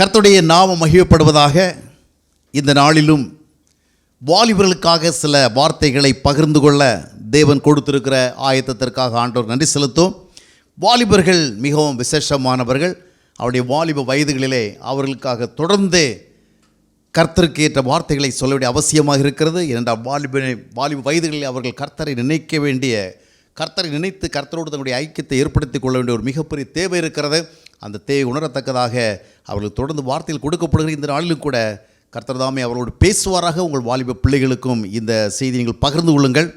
கர்த்தருடைய நாமம் மகிழப்படுவதாக இந்த நாளிலும் வாலிபர்களுக்காக சில வார்த்தைகளை பகிர்ந்து கொள்ள தேவன் கொடுத்திருக்கிற ஆயத்தத்திற்காக ஆண்டோர் நன்றி செலுத்தும். வாலிபர்கள் மிகவும் விசேஷமானவர்கள். அவருடைய வாலிப வயதுகளிலே அவர்களுக்காக தொடர்ந்து கர்த்தருக்கு ஏற்ற வார்த்தைகளை சொல்ல வேண்டிய அவசியமாக இருக்கிறது. ஏனென்றால் வாலிப வாலிப வயதுகளில் அவர்கள் கர்த்தரை நினைக்க வேண்டிய கர்த்தரை நினைத்து கர்த்தரோடு தன்னுடைய ஐக்கியத்தை ஏற்படுத்திக் கொள்ள வேண்டிய ஒரு மிகப்பெரிய தேவை இருக்கிறது. அந்த தேவை உணரத்தக்கதாக அவர்களுக்கு தொடர்ந்து வார்த்தையில் கொடுக்கப்படுகிற இந்த நாளிலும் கூட கர்த்தர் தாமே பேசுவாராக. உங்கள் வாலிப பிள்ளைகளுக்கும் இந்த செய்தி நீங்கள் பகிர்ந்து கொள்ளுங்கள்.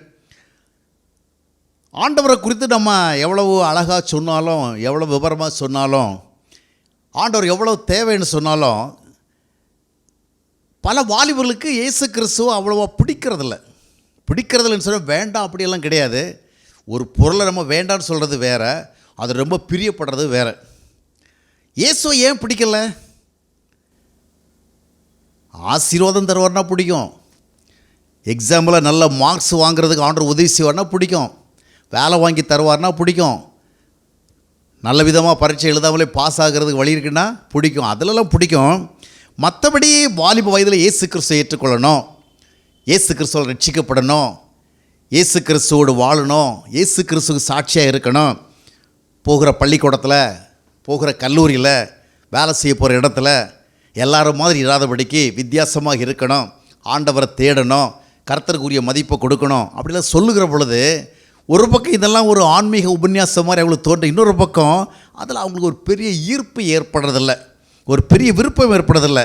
ஆண்டவரை குறித்து நம்ம எவ்வளவு அழகாக சொன்னாலும் எவ்வளோ விவரமாக சொன்னாலும் ஆண்டவர் எவ்வளோ தேவைன்னு சொன்னாலும் பல வாலிபர்களுக்கு இயேசு கிறிஸ்துவ அவ்வளோவா பிடிக்கிறதில்ல. பிடிக்கிறதில்லன்னு சொல்ல வேண்டாம் அப்படியெல்லாம் கிடையாது. ஒரு பொருளை நம்ம வேண்டாம்னு சொல்கிறது வேற அது ரொம்ப பிரியப்படுறது வேறு. இயேசுவை ஏன் பிடிக்கல? ஆசீர்வாதம் தருவார்னா பிடிக்கும். எக்ஸாம்பிளில் நல்ல மார்க்ஸ் வாங்குறதுக்கு ஆண்டர் உதவி செய்வார்னா பிடிக்கும். வேலை வாங்கி தருவார்னா பிடிக்கும். நல்ல விதமாக பரீட்சை எழுதாமலே பாஸ் ஆகிறதுக்கு வழி இருக்குன்னா பிடிக்கும். அதிலெல்லாம் பிடிக்கும். மற்றபடி வாலிப வயதில் இயேசு கிறிஸ்துவை ஏற்றுக்கொள்ளணும். இயேசு கிறிஸ்துவ ரட்சிக்கப்படணும். இயேசு கிறிஸ்துவோடு வாழணும். இயேசு கிறிஸ்துக்கு சாட்சியாக இருக்கணும். போகிற பள்ளிக்கூடத்தில் போகிற கல்லூரியில் வேலை செய்ய போகிற இடத்துல எல்லாரும் மாதிரி இராதபடிக்கு வித்தியாசமாக இருக்கணும் ஆண்டவரை தேடணும் கர்த்தருக்குரிய மதிப்பை கொடுக்கணும் அப்படிலாம் சொல்லுகிற பொழுது ஒரு பக்கம் இதெல்லாம் ஒரு ஆன்மீக உபன்யாசம் மாதிரி அவங்களுக்கு தோன்ற இன்னொரு பக்கம் அதில் அவங்களுக்கு ஒரு பெரிய ஈர்ப்பு ஏற்படுறதில்ல ஒரு பெரிய விருப்பம் ஏற்படுறதில்லை.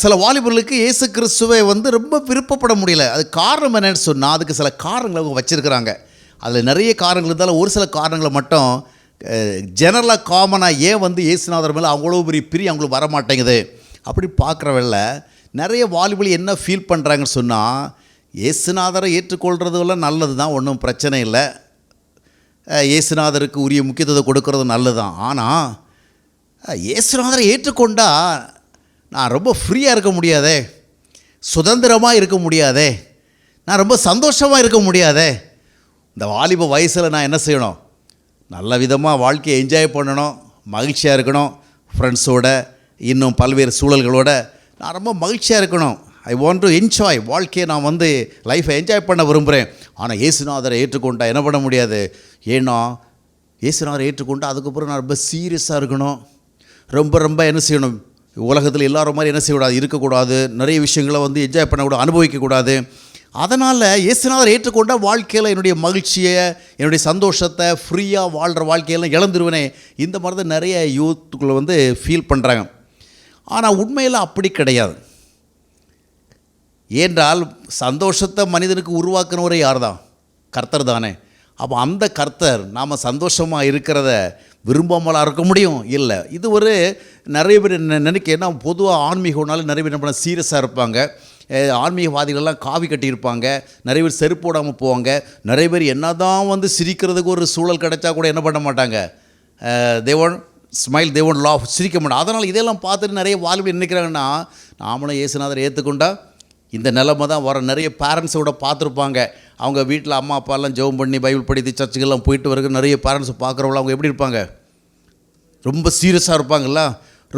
சில வாலிபர்களுக்கு இயேசு கிறிஸ்துவை வந்து ரொம்ப விருப்பப்பட முடியல. அது காரணம் என்னென்னு சொன்னால் அதுக்கு சில காரணங்களை அவங்க வச்சுருக்கிறாங்க. அதில் நிறைய காரணங்கள் இருந்தாலும் ஒரு சில காரணங்களை மட்டும் ஜெனரலாக காமனாக ஏன் வந்து இயேசுநாதர் மேலே அவ்வளோ பெரிய பிரி அவங்களுக்கு வர மாட்டேங்குது அப்படி பார்க்குறவல்ல நிறைய வாலிபலி என்ன ஃபீல் பண்ணுறாங்கன்னு சொன்னால் இயேசுநாதரை ஏற்றுக்கொள்கிறதுலாம் நல்லது தான் ஒன்றும் பிரச்சனை இல்லை. ஏசுநாதருக்கு இயேசுநாதருக்கு உரிய முக்கியத்துவத்தை கொடுக்கறது நல்லது தான் ஆனால் ஏசுநாதரை இயேசுநாதரை ஏற்றுக்கொண்டா நான் ரொம்ப ஃப்ரீயாக இருக்க முடியாதே? சுதந்திரமாக இருக்க முடியாதே? நான் ரொம்ப சந்தோஷமாக இருக்க முடியாதே? இந்த வாலிப வயசில் நான் என்ன செய்யணும்? நல்ல விதமாக வாழ்க்கையை என்ஜாய் பண்ணணும். மகிழ்ச்சியாக இருக்கணும். ஃப்ரெண்ட்ஸோட இன்னும் பல்வேறு சூழல்களோட நான் ரொம்ப மகிழ்ச்சியாக இருக்கணும். ஐ வாண்ட் டு என்ஜாய் வாழ்க்கையை நான் வந்து லைஃப்பை என்ஜாய் பண்ண விரும்புகிறேன் ஆனால் இயேசுநாதரை ஏற்றுக்கொண்டா என்ன பண்ண முடியாது? ஏன்னா இயேசுநாதரை ஏற்றுக்கொண்டால் அதுக்கப்புறம் நான் ரொம்ப சீரியஸாக இருக்கணும். ரொம்ப ரொம்ப என்ன செய்யணும்? உலகத்தில் எல்லாரும் மாதிரி என்ன செய்யக்கூடாது? இருக்கக்கூடாது. நிறைய விஷயங்களை வந்து என்ஜாய் பண்ணக்கூடாது அனுபவிக்கக்கூடாது. அதனால் இயேசுநாதர் ஏற்றுக்கொண்ட வாழ்க்கையில் என்னுடைய மகிழ்ச்சியை என்னுடைய சந்தோஷத்தை ஃப்ரீயாக வாழ்கிற வாழ்க்கையெல்லாம் இழந்துருவேனே இந்த மாதிரி தான் நிறைய யூத்துக்குள்ளே வந்து ஃபீல் பண்ணுறாங்க ஆனால் உண்மையில் அப்படி கிடையாது. ஏன்றால் சந்தோஷத்தை மனிதனுக்கு உருவாக்குனவரே யார் தான் கர்த்தர் தானே. அப்போ அந்த கர்த்தர் நாம் சந்தோஷமாக இருக்கிறத விரும்பாமலா இருக்க முடியும்? இல்லை. இது ஒரு நிறைய பேர் நினைக்க ஏன்னா பொதுவாக ஆன்மீகம்னாலும் நிறைய பேர் என்ன பண்ண சீரியஸாக இருப்பாங்க. ஆன்மீகவாதிகள்லாம் காவி கட்டியிருப்பாங்க. நிறைய பேர் செருப்பு போடாமல் போவாங்க. நிறைய பேர் என்னதான் வந்து சிரிக்கிறதுக்கு ஒரு சூழல் கிடைச்சா கூட என்ன பண்ண மாட்டாங்க. தேவன் ஸ்மைல் தேவன் லாஃப் சிரிக்க மாட்டாங்க. அதனால் இதெல்லாம் பார்த்துட்டு நிறைய வாலிபர் நினைக்கிறாங்கன்னா நாமளும் இயேசுநாதர் ஏற்றுக்கொண்டா இந்த நிலமை தான் வர. நிறைய பேரண்ட்ஸோட பார்த்துருப்பாங்க. அவங்க வீட்டில் அம்மா அப்பாலாம் ஜெபம் பண்ணி பைபிள் படித்து சர்ச்சுக்கெல்லாம் போயிட்டு வரைக்கும் நிறைய பேரண்ட்ஸ் பார்க்குறவங்கள அவங்க எப்படி இருப்பாங்க? ரொம்ப சீரியஸாக இருப்பாங்களா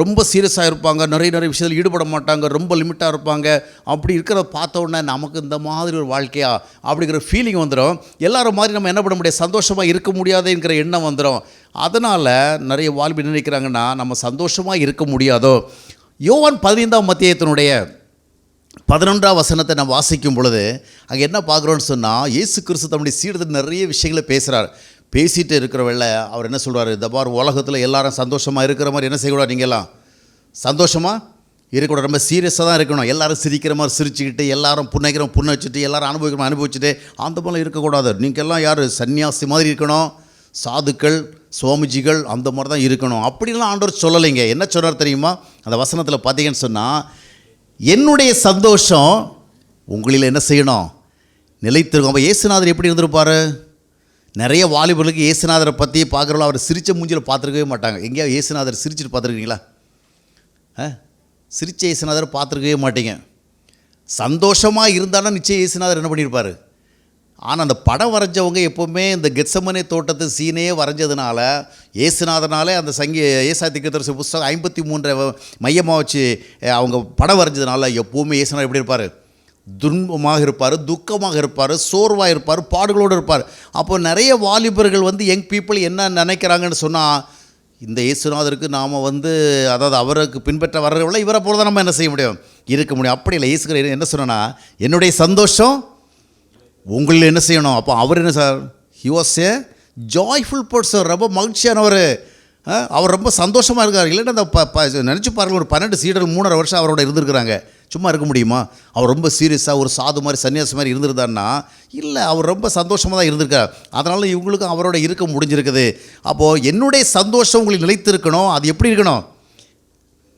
ரொம்ப சீரியஸாக இருப்பாங்க. நிறைய நிறைய விஷயத்தில் ஈடுபட மாட்டாங்க. ரொம்ப லிமிட்டாக இருப்பாங்க. அப்படி இருக்கிறத பார்த்த உடனே நமக்கு இந்த மாதிரி ஒரு வாழ்க்கையா அப்படிங்கிற ஃபீலிங் வந்துடும் எல்லாரும் மாதிரி நம்ம என்ன பண்ண முடியாது சந்தோஷமாக இருக்க முடியாதுங்கிற எண்ணம் வந்துடும் அதனால் நிறைய வாழ்வு நினைக்கிறாங்கன்னா நம்ம சந்தோஷமாக இருக்க முடியாதோ? யோவான் பதினைந்தாம் மத்தியத்தினுடைய பதினொன்றாம் வசனத்தை நம்ம வாசிக்கும் பொழுது அங்கே என்ன பார்க்குறோன்னு சொன்னால் இயேசு கிறிஸ்து தம்முடைய சீடத்தில் நிறைய விஷயங்களை பேசுகிறார் பேசிகிட்டு இருக்கிறவள்ள அவர் என்ன சொல்றாரு? இந்த பார் உலகத்தில் எல்லாரும் சந்தோஷமாக இருக்கிற மாதிரி என்ன செய்யக்கூடாது நீங்கள்லாம் சந்தோஷமாக இருக்கக்கூடாது. ரொம்ப சீரியஸாக தான் இருக்கணும். எல்லாரும் சிரிக்கிற மாதிரி சிரிச்சுக்கிட்டு எல்லாரும் புண்ணைக்கிறோம் புண்ணை வச்சுட்டு எல்லாரும் அனுபவிக்கிற அனுபவிச்சுட்டு அந்த மாதிரிலாம் இருக்கக்கூடாது. நீங்கள்லாம் யார்? சன்னியாசி மாதிரி இருக்கணும். சாதுக்கள் சுவாமிஜிகள் அந்த மாதிரி தான் இருக்கணும். அப்படிலாம் ஆண்டவர் சொல்லலைங்க. என்ன சொன்னார் தெரியுமா? அந்த வசனத்தில் பார்த்தீங்கன்னு சொன்னால் என்னுடைய சந்தோஷம் உங்களில் என்ன செய்யணும்? நிலைத்திருக்கும். அப்போ இயேசுநாதர் எப்படி இருந்திருப்பார்? நிறைய வாலிபர்களுக்கு இயேசுநாதரை பற்றி பார்க்குறவங்கள அவர் சிரிச்ச மூஞ்சில் பார்த்துருக்கவே மாட்டாங்க. எங்கேயாவது இயேசுநாதர் சிரிச்சிட்டு பார்த்துருக்கீங்களா? ஆ? சிரிச்ச இயேசுநாதர் பார்த்துருக்கவே மாட்டீங்க. சந்தோஷமாக இருந்தாலும் நிச்சயம் இயேசுநாதர் என்ன பண்ணியிருப்பார்? ஆனால் அந்த படம் வரைஞ்சவங்க எப்போவுமே இந்த கெட்சமனை தோட்டத்து சீனையே வரைஞ்சதுனால ஏசுநாதனாலே அந்த சங்கி ஏசா திக்கத்தரசு புஸ்தகம் ஐம்பத்தி மூன்றை மையமாக வச்சு அவங்க படம் வரைஞ்சதுனால எப்போவுமே ஏசுநாதர் எப்படி இருப்பார்? துன்பமாக இருப்பார் துக்கமாக இருப்பார் சோர்வாக இருப்பார் பாடுகளோடு இருப்பார். அப்போ நிறைய வாலிபர்கள் வந்து யங் பீப்புள் என்ன நினைக்கிறாங்கன்னு சொன்னால் இந்த இயேசுநாதருக்கு நாம் வந்து அதாவது அவருக்கு பின்பற்ற வர்றவங்கள இவரை போல தான் நம்ம என்ன செய்ய முடியும்? இருக்க முடியும். அப்படி இல்லை. இயேசுகிற என்ன சொன்னா என்னுடைய சந்தோஷம் உங்களில் என்ன செய்யணும்? அப்போ அவர் என்ன sir he was a joyful person ரொம்ப மகிழ்ச்சியானவர். அவர் ரொம்ப சந்தோஷமாக இருக்கார். இல்லைன்னா அந்த ப ப நினச்சி பாருங்கள் ஒரு பன்னெண்டு சீடர் மூணரை வருஷம் அவரோட இருந்திருக்கிறாங்க. சும்மா இருக்க முடியுமா? அவர் ரொம்ப சீரியஸாக ஒரு சாது மாதிரி சன்னியாசி மாதிரி இருந்திருந்தாருன்னா இல்லை அவர் ரொம்ப சந்தோஷமாக தான் இருந்திருக்கார். அதனால் இவங்களுக்கும் அவரோட இருக்க முடிஞ்சிருக்குது. அப்போது என்னுடைய சந்தோஷம் உங்களுக்கு நிலைத்திருக்கணும். அது எப்படி இருக்கணும்?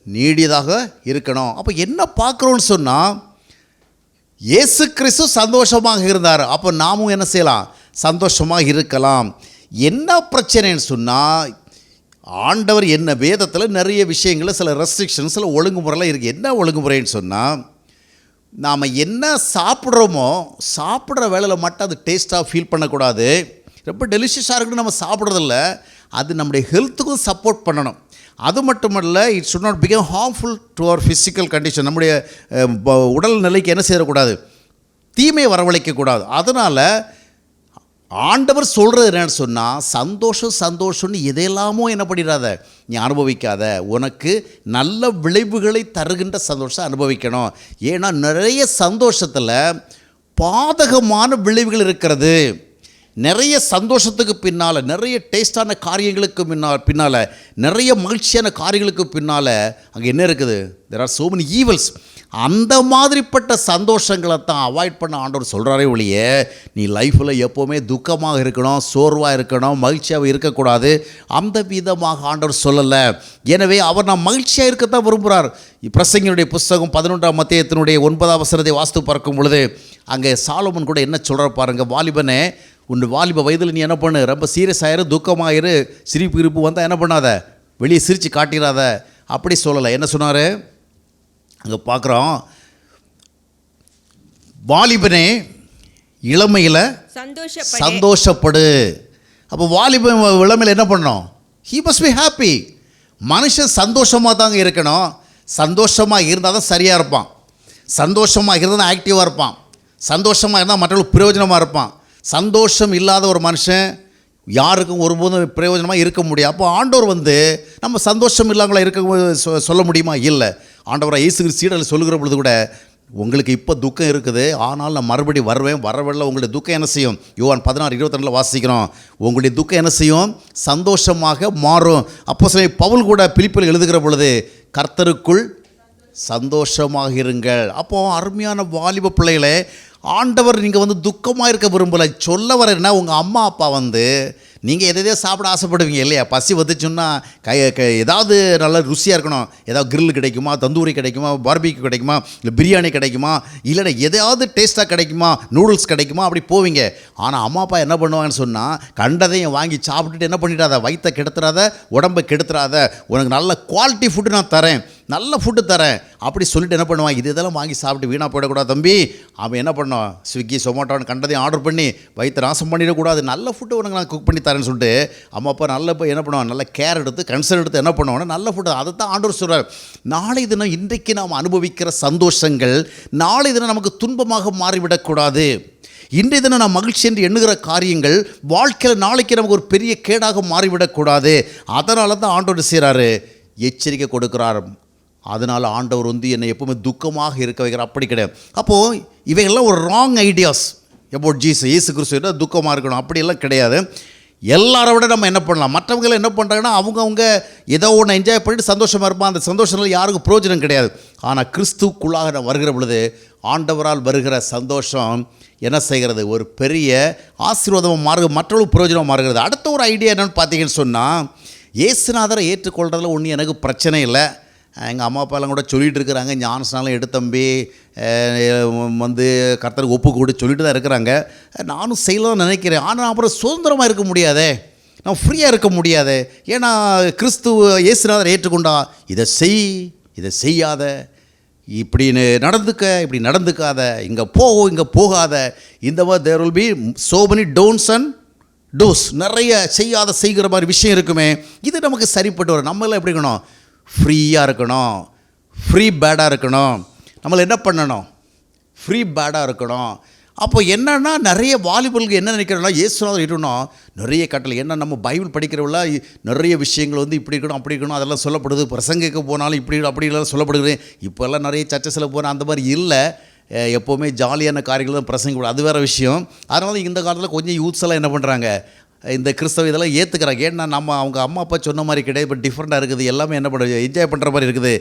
நீடியதாக இருக்கணும். அப்போ என்ன பார்க்குறோன்னு சொன்னால் இயேசு கிறிஸ்து சந்தோஷமாக இருந்தார். அப்போ நாமும் என்ன செய்யலாம்? சந்தோஷமாக இருக்கலாம். என்ன பிரச்சனைன்னு சொன்னால் ஆண்டவர் என்ன வேதத்தில் நிறைய விஷயங்களில் சில ரெஸ்ட்ரிக்ஷன்ஸ் சில ஒழுங்குமுறைலாம் இருக்குது என்ன ஒழுங்குமுறைன்னு சொன்னால் நாம் என்ன சாப்பிட்றோமோ சாப்பிட்ற வேலையில் மட்டும் அது டேஸ்ட்டாக ஃபீல் பண்ணக்கூடாது. ரொம்ப டெலிஷியஸாக இருக்குன்னு நம்ம சாப்பிட்றதில்ல. அது நம்முடைய ஹெல்த்துக்கும் சப்போர்ட் பண்ணணும். அது மட்டுமல்ல it should not become harmful to our physical condition நம்முடைய உடல் நிலைக்கு என்ன செய்யக்கூடாது தீமையை வரவழைக்கக்கூடாது. அதனால் ஆண்டவர் சொல்கிறது என்னன்னு சொன்னால் சந்தோஷம் சந்தோஷம்னு எதையெல்லாமோ என்ன பண்ணிடாத நீ அனுபவிக்காத. உனக்கு நல்ல விளைவுகளை தருகின்ற சந்தோஷம் அனுபவிக்கணும். ஏன்னா நிறைய சந்தோஷத்தில் பாதகமான விளைவுகள் இருக்கிறது. நிறைய சந்தோஷத்துக்கு பின்னால் நிறைய டேஸ்டான காரியங்களுக்கு பின்னால் பின்னால் நிறைய மகிழ்ச்சியான காரியங்களுக்கு பின்னால் அங்கே என்ன இருக்குது? There are so many evils அந்த மாதிரிப்பட்ட சந்தோஷங்களை தான் அவாய்ட் பண்ண ஆண்டவர் சொல்கிறாரே ஒழிய நீ லைஃப்பில் எப்போவுமே துக்கமாக இருக்கணும் சோர்வாக இருக்கணும் மகிழ்ச்சியாக இருக்கக்கூடாது. அந்த விதமாக ஆண்டவர் சொல்லலை. எனவே அவர் நான் மகிழ்ச்சியாக இருக்கத்தான் விரும்புகிறார் பிரசங்கினுடைய புஸ்தகம் பதினொன்றாம் மத்தியத்தினுடைய ஒன்பதாம் வசனத்தை வாஸ்து பார்க்கும் பொழுது அங்கே சாலமன் கூட என்ன சொல்கிற பாருங்க வாலிபனே உன் வாலிப வயதில் நீ என்ன பண்ணு? ரொம்ப சீரியஸ் ஆயிரு துக்கமாயிரு சிரிப்பு இருப்பு வந்தால் என்ன பண்ணாத? வெளியே சிரித்து காட்டிடாத அப்படி சொல்லலை. என்ன சொன்னார்? அங்கே பார்க்குறோம் வாலிபனே இளமையில் சந்தோஷப்படு. சந்தோஷப்படு. அப்போ வாலிபன் இளமையில் என்ன பண்ணணும்? ஹீ மஸ்ட் பி ஹாப்பி மனுஷன் சந்தோஷமாக தாங்க இருக்கணும். சந்தோஷமாக இருந்தால் தான் சரியாக இருப்பான். சந்தோஷமாக இருந்தால் தான் ஆக்டிவாக இருப்பான். சந்தோஷமாக இருந்தால் மற்றவங்களுக்கு பிரயோஜனமாக இருப்பான். சந்தோஷம் இல்லாத ஒரு மனுஷன் யாருக்கும் ஒருபோதும் பிரயோஜனமாக இருக்க முடியும் அப்போ ஆண்டவர் வந்து நம்ம சந்தோஷம் இல்லாமலாம் இருக்க சொல்ல முடியுமா? இல்லை. ஆண்டவரை இயேசு கிறிஸ்து சொல்லுகிற பொழுது கூட உங்களுக்கு இப்போ துக்கம் இருக்குது. ஆனால் நான் மறுபடி வருவேன். வரவில்லை உங்களுடைய துக்கம் என்ன செய்யும்? யுவான் பதினாறு இருபத்தி வாசிக்கிறோம். உங்களுடைய துக்கம் என்ன செய்யும்? சந்தோஷமாக மாறும். அப்போ சில பவுல் கூட பிலிப்பில் எழுதுகிற பொழுது கர்த்தருக்குள் சந்தோஷமாக இருங்கள். அப்போது அருமையான வாலிப பிள்ளைகளை ஆண்டவர் நீங்கள் வந்து துக்கமாக இருக்க விரும்பலை. சொல்ல வரேன்னா உங்கள் அம்மா அப்பா வந்து நீங்கள் எதையோ சாப்பிட ஆசைப்படுவீங்க இல்லையா? பசி வந்துச்சுன்னா கை க ஏதாவது நல்ல ருசியாக இருக்கணும். ஏதாவது கிரில் கிடைக்குமா தந்தூரி கிடைக்குமா பார்பிக்கு கிடைக்குமா இல்லை பிரியாணி கிடைக்குமா இல்லைன்னா எதையாவது டேஸ்ட்டாக கிடைக்குமா நூடுல்ஸ் கிடைக்குமா அப்படி போவீங்க. ஆனால் அம்மா அப்பா என்ன பண்ணுவாங்கன்னு சொன்னால் கண்டதையும் வாங்கி சாப்பிட்டுட்டு என்ன பண்ணிடாத வயிற்றை கெடுத்துறாத உடம்பை கெடுத்துறாத உனக்கு நல்ல குவாலிட்டி ஃபுட்டு நான் தரேன். நல்ல ஃபுட்டு தரேன். அப்படி சொல்லிட்டு என்ன பண்ணுவான்? இது இதெல்லாம் வாங்கி சாப்பிட்டு வீணாக போயிடக்கூடாது தம்பி. அவன் என்ன பண்ணுவான்? ஸ்விக்கி சொமோட்டோன்னு கண்டதையும் ஆர்டர் பண்ணி வயிற்று நாசம் பண்ணிடக்கூடாது. நல்ல ஃபுட்டு உனக்கு நான் குக் பண்ணி தரேன்னு சொல்லிட்டு அம்மா அப்பா நல்ல இப்போ என்ன பண்ணுவான்? நல்ல கேர் எடுத்து கன்சர்ன் எடுத்து என்ன பண்ணுவாங்கன்னா நல்ல ஃபுட்டு அதை தான் ஆண்டவர் சொல்கிறார் நாளை தினம் இன்றைக்கு நாம் அனுபவிக்கிற சந்தோஷங்கள் நாளை தினம் நமக்கு துன்பமாக மாறிவிடக்கூடாது. இன்றைய தினம் நான் மகிழ்ச்சி என்று எண்ணுகிற காரியங்கள் வாழ்க்கையில் நாளைக்கு நமக்கு ஒரு பெரிய கேடாக மாறிவிடக்கூடாது. அதனால தான் ஆண்டவர் செய்கிறாரு எச்சரிக்கை கொடுக்குறார். அதனால் ஆண்டவர் வந்து என்னை எப்பவுமே துக்கமாக இருக்க வைக்கிற அப்படி கிடையாது. அப்போது இவைகள்லாம் ஒரு ராங் ஐடியாஸ் எபோட் ஜீஸ் இயேசு கிறிஸ்து துக்கமாக இருக்கணும்? அப்படியெல்லாம் கிடையாது. எல்லாரை விட நம்ம என்ன பண்ணலாம்? மற்றவங்க என்ன பண்ணுறாங்கன்னா அவங்கவுங்க ஏதோ ஒன்று என்ஜாய் பண்ணிட்டு சந்தோஷமாக இருப்பான் அந்த சந்தோஷத்தில் யாருக்கும் பிரயோஜனம் கிடையாது. ஆனால் கிறிஸ்துக்குள்ளாக நான் வருகிற பொழுது ஆண்டவரால் வருகிற சந்தோஷம் என்ன செய்கிறது? ஒரு பெரிய ஆசீர்வாதமாக மாறுகிறது. மற்றவங்களுக்கு பிரயோஜனமாக மாறுகிறது. அடுத்த ஒரு ஐடியா என்னென்னு பார்த்தீங்கன்னு சொன்னால் இயேசுநாதரை ஏற்றுக்கொள்கிறதுல ஒன்றும் எனக்கு பிரச்சனை இல்லை. எங்கள் அம்மா அப்பாலாம் கூட சொல்லிகிட்டு இருக்கிறாங்க. ஞானஸ்நானம் எடுத்தம்பி வந்து கர்த்தருக்கு ஒப்பு கூட சொல்லிட்டு தான் இருக்கிறாங்க. நானும் செய்யலாம் நினைக்கிறேன். ஆனால் அப்புறம் சுதந்திரமாக இருக்க முடியாதே. நான் ஃப்ரீயாக இருக்க முடியாது. ஏன்னா கிறிஸ்துவ இயேசுநாதர் ஏற்றுக்கொண்டா இதை செய் இதை செய்யாத. இப்படின்னு நடந்துக்க இப்படி நடந்துக்காத. இங்கே போ இங்கே போகாத. இந்த மாதிரி there will be so many don'ts and dos நிறைய செய்யாத செய்கிற மாதிரி விஷயம் இருக்குமே. இது நமக்கு சரிப்பட்டு வரும். நம்மளாம் எப்படி இருக்கணும்? ஃப்ரீயாக இருக்கணும். ஃப்ரீ பேடாக இருக்கணும். நம்மளை என்ன பண்ணணும்? ஃப்ரீ பேடாக இருக்கணும். அப்போ என்னென்னா நிறைய வாலிபர்களுக்கு என்ன நினைக்கிறோம்னா இயேசுநாதர் இருக்கணும் நிறைய கட்டளை. என்ன நம்ம பைபிள் படிக்கிறவங்கள நிறைய விஷயங்கள் வந்து இப்படி இருக்கணும் அப்படி இருக்கணும் அதெல்லாம் சொல்லப்படுது. பிரசங்கிக்க போனாலும் இப்படி அப்படி எல்லாம் சொல்லப்படுது. இப்போல்லாம் நிறைய சர்ச்சஸில் போனால் அந்த மாதிரி இல்லை. எப்போவுமே ஜாலியான காரியங்கள் தான் பிரசங்க அது வேறு விஷயம். அதனால இந்த காலத்தில் கொஞ்சம் யூத்ஸ் எல்லாம் என்ன பண்ணுறாங்க இந்த கிறிஸ்தவ இதெல்லாம் ஏற்றுக்கிறாங்க ஏன்னா நம்ம அவங்க அம்மா அப்பா சொன்ன மாதிரி கிடையாது. இப்போ டிஃப்ரெண்ட்டாக இருக்குது. எல்லாமே என்ன பண்ணுறது என்ஜாய் பண்ணுற மாதிரி இருக்குது.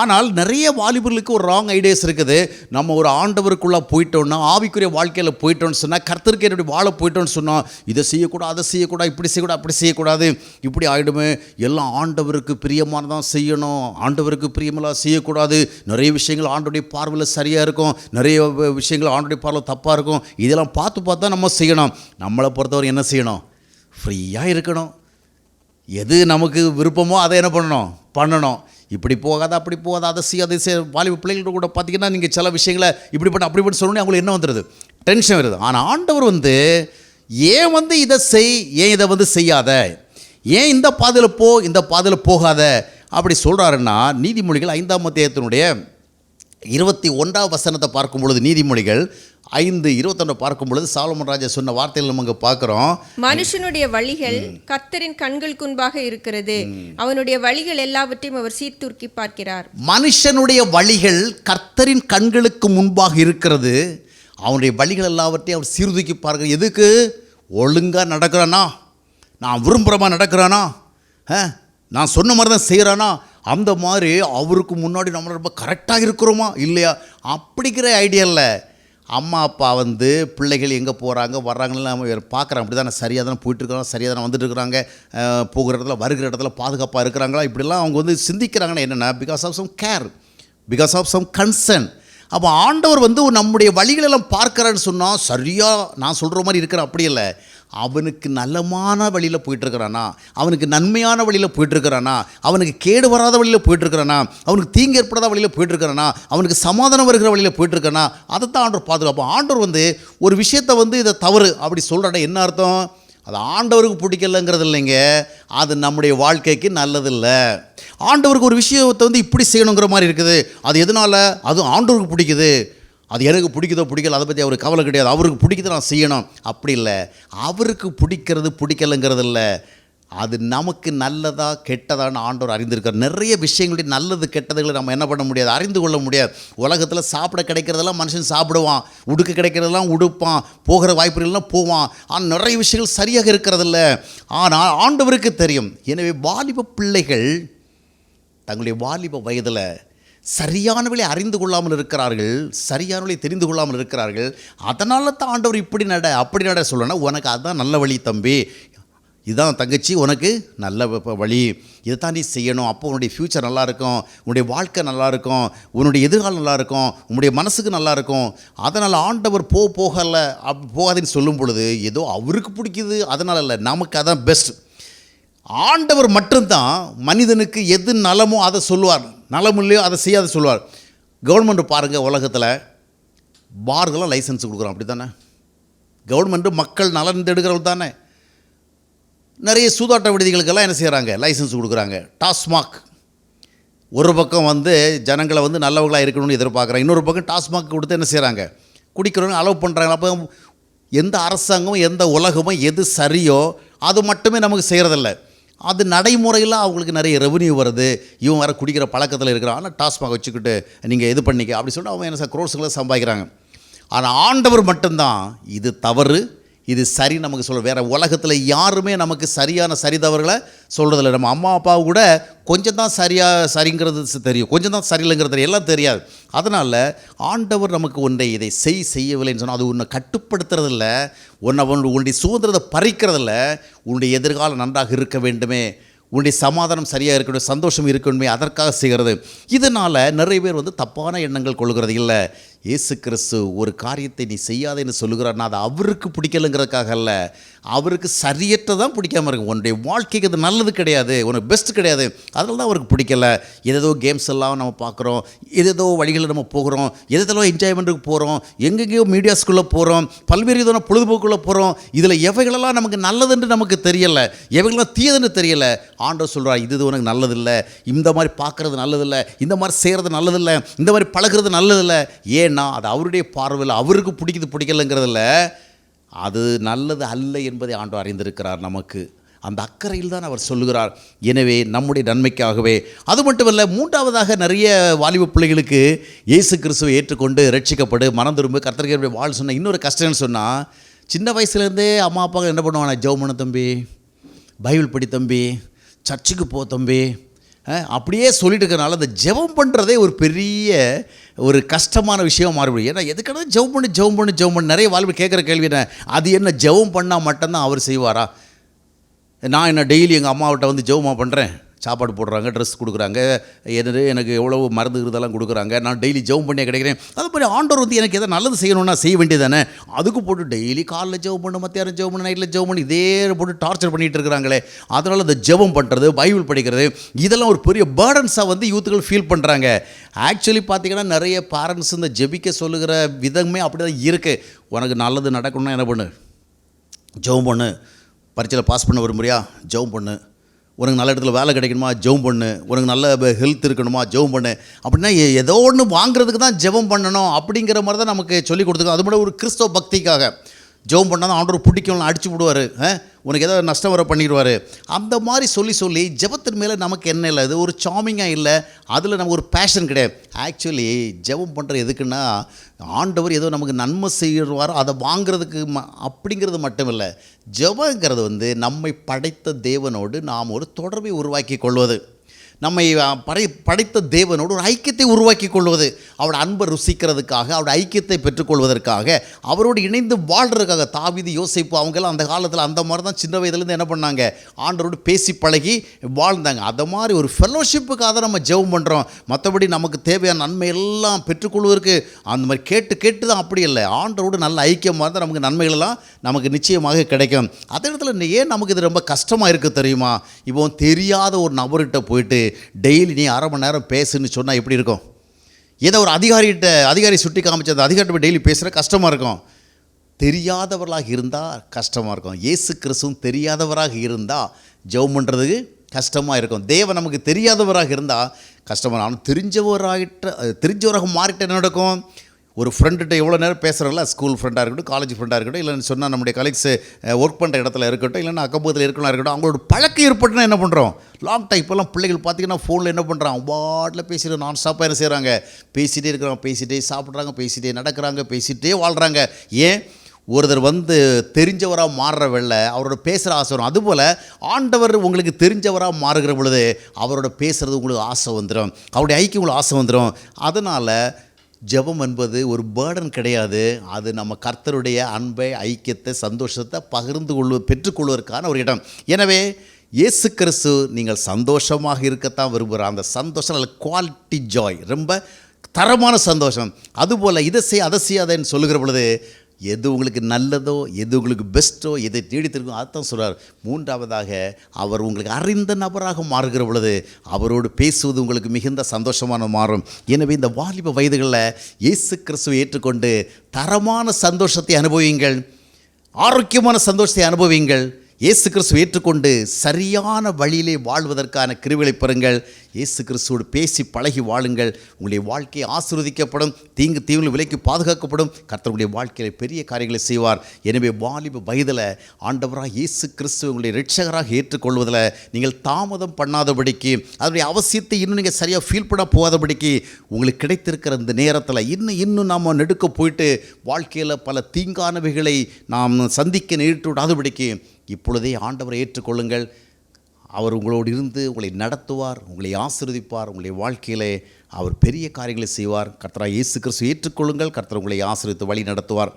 ஆனால் நிறைய வாலிபர்களுக்கு ஒரு ராங் ஐடியாஸ் இருக்குது. நம்ம ஒரு ஆண்டவருக்குள்ளே போயிட்டோம்னா ஆவிக்குரிய வாழ்க்கையில் போயிட்டோம்னு சொன்னால் கர்த்தருக்கு என்னுடைய வாழ போயிட்டோம்னு சொன்னால் இதை செய்யக்கூடாது அதை செய்யக்கூடாது இப்படி செய்யக்கூடாது அப்படி செய்யக்கூடாது. இப்படி ஆகிடுமே எல்லாம் ஆண்டவருக்கு பிரியமானதான் செய்யணும். ஆண்டவருக்கு பிரியமெல்லாம் செய்யக்கூடாது. நிறைய விஷயங்கள் ஆண்டுடைய பார்வையில் சரியாக இருக்கும். நிறைய விஷயங்கள் ஆண்டுடைய பார்வையில் தப்பாக இருக்கும். இதெல்லாம் பார்த்து பார்த்து தான் நம்ம செய்யணும். நம்மளை பொறுத்தவரை என்ன செய்யணும்? ஃப்ரீயாக இருக்கணும். எது நமக்கு விருப்பமோ அதை என்ன பண்ணணும்? பண்ணணும். இப்படி போகாத அப்படி போகாத அதை செய்ய அதை செய்ய வாலிப பிள்ளைகளோட கூட பார்த்தீங்கன்னா நீங்கள் சில விஷயங்களை இப்படி பண்ண அப்படி பண்ண சொல்லணும் அவங்களுக்கு என்ன வந்துடுது டென்ஷன் வருது. ஆனால் ஆண்டவர் வந்து ஏன் வந்து இதை செய் ஏன் இதை வந்து செய்யாத? ஏன் இந்த பாதையில் போ இந்த பாதையில் போகாத? அப்படி சொல்கிறாருன்னா நீதிமொழிகள் ஐந்தாம் அத்தியாயத்தினுடைய இருபத்தி ஒன்றாம் வசனத்தை பார்க்கும் பொழுது நீதிமொழிகள் ஐந்து இருபத்தொன்று பார்க்கும் பொழுது சாலமன் ராஜா சொன்ன வார்த்தைகள் நம்ம பார்க்குறோம். மனுஷனுடைய வழிகள் கர்த்தரின் கண்களுக்கு முன்பாக இருக்கிறது. அவனுடைய வழிகள் எல்லாவற்றையும் அவர் சீர்தூக்கி பார்க்கிறார். மனுஷனுடைய வழிகள் கர்த்தரின் கண்களுக்கு முன்பாக இருக்கிறது. அவனுடைய வழிகள் எல்லாவற்றையும் அவர் சீர்தூக்கி பார்க்க எதுக்கு? ஒழுங்காக நடக்கிறானா? நான் விரும்புகிறமா நடக்கிறானா? நான் சொன்ன மாதிரி தான் செய்கிறானா அந்த மாதிரி அவருக்கு முன்னாடி நம்ம ரொம்ப கரெக்டாக இருக்கிறோமா? இல்லையா? அப்படிங்கிற ஐடியா இல்லை அம்மா அப்பா வந்து பிள்ளைகள் எங்கே போகிறாங்க வர்றாங்கன்னு நம்ம பார்க்குறோம் அப்படி தானே சரியாக தானே போயிட்டுருக்காங்க சரியாக தானே வந்துட்டு இருக்கிறாங்க. போகிற இடத்துல வருகிற இடத்துல பாதுகாப்பாக இருக்கிறாங்களா? இப்படிலாம் அவங்க வந்து சிந்திக்கிறாங்கன்னா என்னென்னா? Because of some care because of some concern அப்போ ஆண்டவர் வந்து நம்முடைய வழிகளெல்லாம் பார்க்குறான்னு சொன்னால் சரியாக நான் சொல்கிற மாதிரி இருக்கிற அப்படி இல்லை. அவனுக்கு நல்லமான வழியில் போயிட்டுருக்கிறானா? அவனுக்கு நன்மையான வழியில் போயிட்டுருக்கிறானா? அவனுக்கு கேடு வராத வழியில் போயிட்டுருக்கிறானா? அவனுக்கு தீங்கு ஏற்படாத வழியில் போயிட்டுருக்கிறானா? அவனுக்கு சமாதானம் வருகிற வழியில் போயிட்டுருக்கானா அதை தான் ஆண்டவர் பாதுகாப்பு ஆண்டவர் வந்து ஒரு விஷயத்தை வந்து இதை தவறு அப்படி சொல்கிறட என்ன அர்த்தம்? அது ஆண்டவருக்கு பிடிக்கலங்கிறது இல்லைங்க. அது நம்முடைய வாழ்க்கைக்கு நல்லதில்லை. ஆண்டவருக்கு ஒரு விஷயத்தை வந்து இப்படி செய்யணுங்கிற மாதிரி இருக்குது. அது எதனால்? அது ஆண்டவருக்கு பிடிக்குது. அது எனக்கு பிடிக்குதோ பிடிக்கல அதை பற்றி அவருக்கு கவலை கிடையாது. அவருக்கு பிடிக்குது நான் செய்யணும். அப்படி இல்லை. அவருக்கு பிடிக்கிறது பிடிக்கலைங்கிறது இல்லை. அது நமக்கு நல்லதா கெட்டதான்னு ஆண்டவர் அறிந்திருக்கார். நிறைய விஷயங்களுடைய நல்லது கெட்டதுகளை நம்ம என்ன பண்ண முடியாது? அறிந்து கொள்ள முடியாது. உலகத்தில் சாப்பிட கிடைக்கிறதெல்லாம் மனுஷன் சாப்பிடுவான். உடுக்க கிடைக்கிறதெல்லாம் உடுப்பான். போகிற வாய்ப்புகள்லாம் போவான். ஆனால் நிறைய விஷயங்கள் சரியாக இருக்கிறதில்ல ஆனால் ஆண்டவருக்கு தெரியும். எனவே வாலிப பிள்ளைகள் தங்களுடைய வாலிப வயதில் சரியானவளை அறிந்து கொள்ளாமல் இருக்கிறார்கள் சரியானவளை தெரிந்து கொள்ளாமல் இருக்கிறார்கள். அதனால தான் ஆண்டவர் இப்படி நட அப்படி நட சொல்லணும் உனக்கு அதுதான் நல்ல வழி தம்பி. இதுதான் தங்கச்சி உனக்கு நல்ல வழி. இதை தான் நீ செய்யணும். அப்போ உன்னுடைய ஃப்யூச்சர் நல்லாயிருக்கும் உன்னுடைய வாழ்க்கை நல்லாயிருக்கும் உன்னுடைய எதிர்காலம் நல்லாயிருக்கும் உன்னுடைய மனசுக்கு நல்லாயிருக்கும் அதனால் ஆண்டவர் போ போகலை அப் போகாதுன்னு சொல்லும் பொழுது ஏதோ அவருக்கு பிடிக்குது. அதனால் இல்லை நமக்கு அதான் பெஸ்ட் ஆண்டவர் மட்டும்தான் மனிதனுக்கு எது நலமோ அதை சொல்லுவார். நலம் இல்லையோ அதை செய்யாத சொல்லுவார். கவர்மெண்ட் பாருங்கள் உலகத்தில் பார்களாக லைசன்ஸ் கொடுக்குறோம் அப்படி தானே கவர்மெண்ட்டு மக்கள் நலன் எடுக்கிறவர் தானே? நிறைய சூதாட்ட விடுதிகளுக்கெல்லாம் என்ன செய்கிறாங்க லைசன்ஸ் கொடுக்குறாங்க. டாஸ்மாக். ஒரு பக்கம் வந்து ஜனங்களை வந்து நல்லவங்களாக இருக்கணும்னு எதிர்பார்க்குறாங்க. இன்னொரு பக்கம் டாஸ்மாக் கொடுத்து என்ன செய்கிறாங்க குடிக்கிறவங்க அலோவ் பண்ணுறாங்க அப்போ எந்த அரசாங்கமும் எந்த உலகமும் எது சரியோ அது மட்டுமே நமக்கு செய்கிறதில்ல அது நடைமுறையில் அவங்களுக்கு நிறைய ரெவன்யூ வருது. இவன் வர குடிக்கிற பழக்கத்தில் இருக்கிறான். ஆனால் டாஸ்மாக வச்சுக்கிட்டு நீங்கள் இது பண்ணிக்க. அப்படி சொல்லிட்டு அவன் என்ன சார் குரோர்ஸுகளை சம்பாதிக்கிறாங்க. ஆனால் ஆண்டவர் மட்டும்தான். இது தவறு. இது சரி நமக்கு சொல்ல வேறு உலகத்தில் யாருமே நமக்கு சரியான சரி தவறுகளை சொல்கிறதில்ல நம்ம அம்மா அப்பா கூட கொஞ்சம் தான் சரியாக சரிங்கிறது தெரியும். கொஞ்சம் தான் சரியில்லைங்கிறது தெரியும், எல்லாம் தெரியாது. அதனால் ஆண்டவர் நமக்கு ஒன்றை இதை செய் செய்யவில்லைன்னு சொன்னால் அது உன்னை கட்டுப்படுத்துறதில்ல உன்னை உன்னுடைய சுதந்திரத்தை பறிக்கிறதில்ல உன்னுடைய எதிர்காலம் நன்றாக இருக்க வேண்டுமே உன்னுடைய சமாதானம் சரியாக இருக்கணும் சந்தோஷம் இருக்கணுமே அதற்காக செய்கிறது. இதனால் நிறைய பேர் வந்து தப்பான எண்ணங்கள் கொள்கிறது இல்லை இயேசு கிறிஸ்து ஒரு காரியத்தை நீ செய்யாதேன்னு சொல்லுகிறார்னா அது அவருக்கு பிடிக்கலைங்கிறதுக்காக அல்ல. அவருக்கு சரியற்றதான் பிடிக்காம இருக்கும். உன்னுடைய வாழ்க்கைக்கு அது நல்லது கிடையாது. உனக்கு பெஸ்ட் கிடையாது. அதனால தான் அவருக்கு பிடிக்கல. ஏதேதோ கேம்ஸ் எல்லாம் நம்ம பார்க்குறோம். எதேதோ வழிகளில் நம்ம போகிறோம். எதெல்லாம் என்ஜாய்மெண்ட்டுக்கு போகிறோம். எங்கெங்கேயோ மீடியாஸ்குள்ளே போகிறோம். பல்வேறு விதமான பொழுதுபோக்குள்ளே போகிறோம். இதில் எவைகளெல்லாம் நமக்கு நல்லதுன்னு நமக்கு தெரியலை. எவைகளெல்லாம் தீயதுன்னு தெரியலை. ஆண்டவர் சொல்கிறார் இது இது உனக்கு நல்லதில்லை. இந்த மாதிரி பார்க்குறது நல்லதில்லை. இந்த மாதிரி செய்கிறது நல்லதில்லை. இந்த மாதிரி பழகுறது நல்லதில்லை. ஏன் ஏன்னா அது அவருடைய பார்வையில் அவருக்கு பிடிக்குது பிடிக்கலைங்கிறதில்ல அது நல்லது அல்ல என்பதை ஆண்டு அறிந்திருக்கிறார் நமக்கு. அந்த அக்கறையில் தான் அவர் சொல்லுகிறார். எனவே நம்முடைய நன்மைக்காகவே. அது மட்டுமல்ல மூன்றாவதாக நிறைய வாலிப பிள்ளைகளுக்கு இயேசு கிறிஸ்துவை ஏற்றுக்கொண்டு ரட்சிக்கப்படு மனம் திரும்ப கர்த்தர்கள் வாழ் சொன்ன இன்னொரு கஷ்டம்னு சொன்னால் சின்ன வயசுலேருந்தே அம்மா அப்பா என்ன பண்ணுவாங்க? ஜெபம் பண்ண தம்பி. பைபிள் படி தம்பி. சர்ச்சுக்கு போ தம்பி. அப்படியே சொல்லிட்டு இருக்கிறனால அந்த ஜெபம் பண்ணுறதே ஒரு பெரிய ஒரு கஷ்டமான விஷயம் மாறிவிடும். ஏன்னா எதுக்கான ஜெபம் பண்ணி ஜெபம் பண்ணி ஜெபம் பண்ணி நிறைய வாழ்வு கேட்குற கேள்வி என்ன? அது என்ன ஜெபம் பண்ணால் மட்டும்தான் அவர் செய்வாரா? நான் என்ன டெய்லி எங்கள் அம்மாவிட்ட வந்து ஜெபமாக பண்ணுறேன் சாப்பாடு போடுறாங்க ட்ரெஸ் கொடுக்குறாங்க என்னது எனக்கு எவ்வளோ மருந்து இதெல்லாம் கொடுக்குறாங்க நான் டெய்லி ஜெபம் பண்ணியே கிடைக்கிறேன். அது மாதிரி ஆண்டவர் வந்து எனக்கு எதாவது நல்லது செய்யணும்னா செய்ய வேண்டியதானே அதுக்கு போட்டு டெய்லி காலைல ஜெபம் பண்ணு மத்தியானம் ஜெபம் பண்ணு நைட்டில் ஜெபம் பண்ணி இதே போட்டு டார்ச்சர் பண்ணிட்டு இருக்கிறாங்களே. அதனால் இந்த ஜெபம் பண்ணுறது பைபிள் படிக்கிறது இதெல்லாம் ஒரு பெரிய பேர்டன்ஸாக வந்து யூத்துக்கள் ஃபீல் பண்ணுறாங்க ஆக்சுவலி பார்த்தீங்கன்னா நிறைய பேரண்ட்ஸ் இந்த ஜெபிக்க சொல்லுகிற விதமே அப்படி தான் இருக்குது உனக்கு நல்லது நடக்கணும்னா என்ன பண்ணு? ஜெபம் பண்ணு. பரீட்சையில் பாஸ் பண்ண விரும்புறியா? ஜெபம் பண்ணு. உனக்கு நல்ல இடத்துல வேலை கிடைக்கணுமா? ஜெபம் பண்ணு. உனக்கு நல்ல ஹெல்த் இருக்கணுமா? ஜெபம் பண்ணு. அப்படின்னா ஏதோ ஒன்று வாங்குறதுக்கு தான் ஜெபம் பண்ணணும் அப்படிங்கிற மாதிரி தான் நமக்கு சொல்லிக் கொடுத்துருக்கோம் அது மட்டும் ஒரு கிறிஸ்தவ பக்திக்காக. ஜெபம் பண்ணால் தான் ஆண்டவர் பிடிக்கும்னு அடிச்சு விடுவார். உனக்கு ஏதாவது நஷ்டம் வர பண்ணிடுவார். அந்த மாதிரி சொல்லி சொல்லி ஜெபத்தின் மேலே நமக்கு என்ன இல்லை? அது ஒரு சாமிங்காக இல்லை. அதில் நமக்கு ஒரு பேஷன் கிடையாது. ஆக்சுவலி ஜெபம் பண்ணுற எதுக்குன்னா ஆண்டவர் ஏதோ நமக்கு நன்மை செய்வாரோ அதை வாங்குறதுக்கு ம அப்படிங்கிறது மட்டும் இல்லை ஜெபங்கிறது வந்து நம்மை படைத்த தேவனோடு நாம் ஒரு தொடர்பை உருவாக்கி கொள்வது. நம்மை படை படைத்த தேவனோடு ஒரு ஐக்கியத்தை உருவாக்கி கொள்வது. அவரோட அன்பை ருசிக்கிறதுக்காக அவரோட ஐக்கியத்தை பெற்றுக்கொள்வதற்காக அவரோடு இணைந்து வாழ்கிறதுக்காக தாவிதி யோசிப்பு அவங்கெல்லாம் அந்த காலத்தில் அந்த மாதிரி தான் சின்ன வயதுலேருந்து என்ன பண்ணாங்க? ஆண்டரோடு பேசி பழகி வாழ்ந்தாங்க. அதை மாதிரி ஒரு ஃபெல்லோஷிப்புக்காக தான் நம்ம ஜெபம் பண்ணுறோம் மற்றபடி நமக்கு தேவையான நன்மை எல்லாம் பெற்றுக்கொள்வதற்கு அந்த மாதிரி கேட்டு கேட்டு தான் அப்படி இல்லை. ஆண்டரோடு நல்ல ஐக்கியமாக இருந்தால் நமக்கு நன்மைகள் எல்லாம் நமக்கு நிச்சயமாக கிடைக்கும். அதே இடத்துல ஏன் நமக்கு இது ரொம்ப கஷ்டமாக இருக்குது தெரியுமா? இப்போ தெரியாத ஒரு நபர்கிட்ட போயிட்டு டெய்லி நீ அரை மணி நேரம் பேசுன்னு சொன்னால் எப்படி இருக்கும்? ஏதோ ஒரு அதிகாரிகிட்ட அதிகாரி சுட்டி காமிச்ச அந்த அதிகாரிட்ட டெய்லி பேசுகிற கஷ்டமாக இருக்கும். தெரியாதவர்களாக இருந்தால் கஷ்டமாக இருக்கும். இயேசு கிறிஸ்துவும் தெரியாதவராக இருந்தால் ஜெபம் பண்ணுறதுக்கு கஷ்டமாக இருக்கும். தேவன் நமக்கு தெரியாதவராக இருந்தால் கஷ்டமாக ஆனால் தெரிஞ்சவராகிட்ட தெரிஞ்சவராக மாறிட்ட என்ன நடக்கும்? ஒரு ஃப்ரெண்டுகிட்ட எவ்வளோ நேரம் பேசுகிறாங்களா ஸ்கூல் ஃப்ரெண்டாக இருக்கட்டும் காலேஜ் ஃப்ரெண்டாக இருக்கட்டும் இல்லைன்னு சொன்னால் நம்முடைய கலெக்ஸ் ஒர்க் பண்ணுற இடத்துல இருக்கட்டும் இல்லைன்னா அக்கம்பத்தில் இருக்கலாம் இருக்கட்டும் அவங்களோட பழக்கம் ஏற்பட்டுனா என்ன பண்ணுறோம் லாங் டைம் இப்போல்லாம் பிள்ளைகள் பார்த்தீங்கன்னா ஃபோனில் என்ன பண்ணுறான் வாட்டில் பேசிட்டு நான் ஸ்டாப்பாக என்ன செய்கிறாங்க பேசிகிட்டே இருக்கிறாங்க பேசிகிட்டே சாப்பிட்றாங்க பேசிகிட்டே நடக்கிறாங்க பேசிகிட்டே வாழ்கிறாங்க ஏன்? ஒருத்தர் வந்து தெரிஞ்சவராக மாறுற வெள்ள அவரோட பேசுகிற ஆசை வரும். அதுபோல் ஆண்டவர் உங்களுக்கு தெரிஞ்சவராக மாறுகிற பொழுது அவரோட பேசுகிறது உங்களுக்கு ஆசை வந்துடும் அவருடைய ஐக்கியம் உங்களுக்கு ஆசை வந்துடும் அதனால் ஜெபம் என்பது ஒரு பேர்டன் கிடையாது. அது நம்ம கர்த்தருடைய அன்பை ஐக்கியத்தை சந்தோஷத்தை பகிர்ந்து கொள்வ பெற்றுக்கொள்வதற்கான ஒரு இடம். எனவே இயேசு கிறிஸ்து நீங்கள் சந்தோஷமாக இருக்கத்தான் விரும்புகிறார். அந்த சந்தோஷம் நல்ல குவாலிட்டி ஜாய் ரொம்ப தரமான சந்தோஷம். அதுபோல் இதை செய் அதை செய்யாதேன்னு சொல்லுகிற பொழுது எது உங்களுக்கு நல்லதோ எது உங்களுக்கு பெஸ்ட்டோ எதை தேடித்திருக்கோ அதான் சொல்கிறார் மூன்றாவதாக அவர் உங்களுக்கு அறிந்த நபராக மாறுகிற பொழுது அவரோடு பேசுவது உங்களுக்கு மிகுந்த சந்தோஷமான மாறும். எனவே இந்த வாலிப வயதுகளில் இயேசு கிறிஸ்துவை ஏற்றுக்கொண்டு தரமான சந்தோஷத்தை அனுபவியுங்கள். ஆரோக்கியமான சந்தோஷத்தை அனுபவியுங்கள். இயேசு கிறிஸ்துவை ஏற்றுக்கொண்டு சரியான வழியிலே வாழ்வதற்கான கிருவிலை பெறுங்கள். இயேசு கிறிஸ்துவோடு பேசி பழகி வாழுங்கள். உங்களுடைய வாழ்க்கை ஆசிர்வதிக்கப்படும் தீங்கு தீவிர விலைக்கு பாதுகாக்கப்படும். கர்த்தருடைய வாழ்க்கையில் பெரிய காரியங்களை செய்வார். எனவே வாலிப வயதில் ஆண்டவராக இயேசு கிறிஸ்துவ உங்களுடைய ரட்சகராக ஏற்றுக்கொள்வதில் நீங்கள் தாமதம் பண்ணாதபடிக்கு அதனுடைய அவசியத்தை இன்னும் நீங்கள் சரியாக ஃபீல் பண்ண போகாதபடிக்கு உங்களுக்கு கிடைத்திருக்கிற இந்த நேரத்தில் இன்னும் இன்னும் நாம் நெடுக்க போயிட்டு வாழ்க்கையில் பல தீங்கானவைகளை நாம் சந்திக்க நேரிட்டு விடாதபடிக்கு இப்பொழுதே ஆண்டவரை ஏற்றுக்கொள்ளுங்கள். அவர் உங்களோடு இருந்து உங்களை நடத்துவார் உங்களை ஆசிரதிப்பார் உங்களுடைய வாழ்க்கையிலே அவர் பெரிய காரியங்களை செய்வார். கர்த்தரா இயேசு கிறிஸ்து ஏற்றுக்கொள்ளுங்கள். கர்த்தர் உங்களை ஆசிரியத்து வழி நடத்துவார்.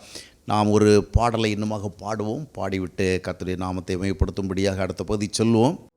நாம் ஒரு பாடலை இன்னுமாக பாடுவோம். பாடிவிட்டு கர்த்தருடைய நாமத்தை மேம்படுத்தும்படியாக அடுத்த பகுதி சொல்லுவோம்